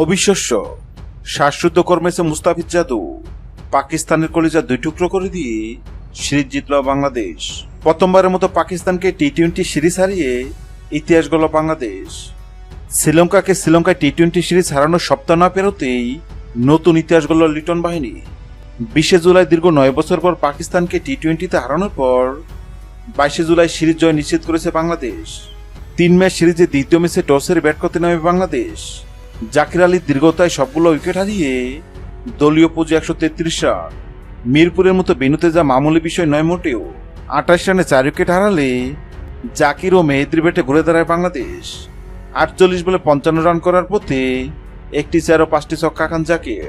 অবিশ্বাস্য। শ্বাসরুদ্ধ কর্মেছে মুস্তাফিজ জাদু। পাকিস্তানের কলিজা দুই টুকরো করে দিয়ে সিরিজ জিতল বাংলাদেশ। প্রথমবারের মতো পাকিস্তানকে টি টোয়েন্টি সিরিজ হারিয়ে ইতিহাস গড়ল বাংলাদেশ। শ্রীলঙ্কাকে শ্রীলঙ্কায় টি টোয়েন্টি সিরিজ হারানোর সপ্তাহ না পেরোতেই নতুন ইতিহাস গড়ল লিটন বাহিনী। বিশে জুলাই দীর্ঘ নয় বছর পর পাকিস্তানকে টি টোয়েন্টিতে হারানোর পর বাইশে জুলাই সিরিজ জয় নিশ্চিত করেছে বাংলাদেশ। তিন ম্যাচ সিরিজে দ্বিতীয় ম্যাচে টসের ব্যাট করতে নামে বাংলাদেশ। জাকির আলীর দীর্ঘতায় সবগুলো উইকেট হারিয়ে দলীয় পুঁজি একশো তেত্রিশ রান। মিরপুরের মতো বেনুতে যা মামুলি বিষয় নয় মোটেও। আঠাশ রানে চার উইকেট হারালে জাকির ও মেহেদির ব্যাটে ঘুরে দাঁড়ায় বাংলাদেশ। আটচল্লিশ বলে পঞ্চান্ন রান করার পথে একটি চার ও পাঁচটি ছক্কা খান জাকির।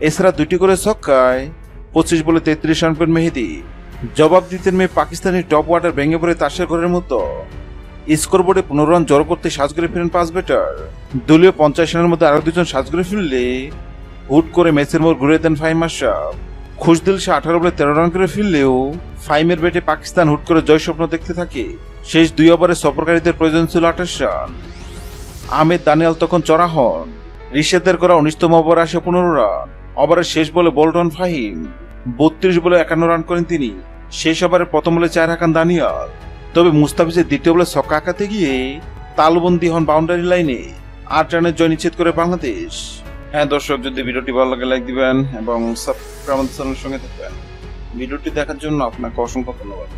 এছাড়া দুটি করে ছক্কায় পঁচিশ বলে তেত্রিশ রান পেন মেহেদি। জবাব দিতেন মেয়ে পাকিস্তানের টপ ওয়াটার ভেঙে পড়ে তাসের ঘরের মতো। স্কোর বোর্ডে পনেরো রান জড়ো করতে সাজ করে ফিরেন পাঁচ ব্যাটার। দলীয় পঞ্চাশ রানের মধ্যে আরও দুজন সাজ করে ফিরলে হুট করে ম্যাচের মোড় ঘুরে দেন ফাইম আশরাফ। খুশদিল সে আঠারো বলে তেরো রান করে ফিরলেও ফাইমের ব্যাটে পাকিস্তান হুট করে জয় স্বপ্ন দেখতে থাকে। শেষ দুই ওভারে সফরকারীদের প্রয়োজন ছিল আঠাশ রান। আহমেদ দানিয়াল তখন চড়া হন। ঋষেদের করা উনিশতম ওভার আসে পনেরো রান। ওভারের শেষ বলে বোল্টন ফাহিম। বত্রিশ বলে একান্ন রান করেন তিনি। শেষ ওভারে প্রথম বলে চার হাকান দানিয়াল। তবে মুস্তাফিজের দ্বিতীয় বলে ছক্কা আঁকাতে গিয়ে তালবন্দি হন বাউন্ডারি লাইনে আট রানের জয় নিশ্চিত করে বাংলাদেশ। হ্যাঁ দর্শক, যদি ভিডিওটি ভালো লাগে লাইক দিবেন এবং সাবস্ক্রাইব আমাদের চ্যানেলের সঙ্গে থাকবেন। ভিডিওটি দেখার জন্য আপনাকে অসংখ্য ধন্যবাদ।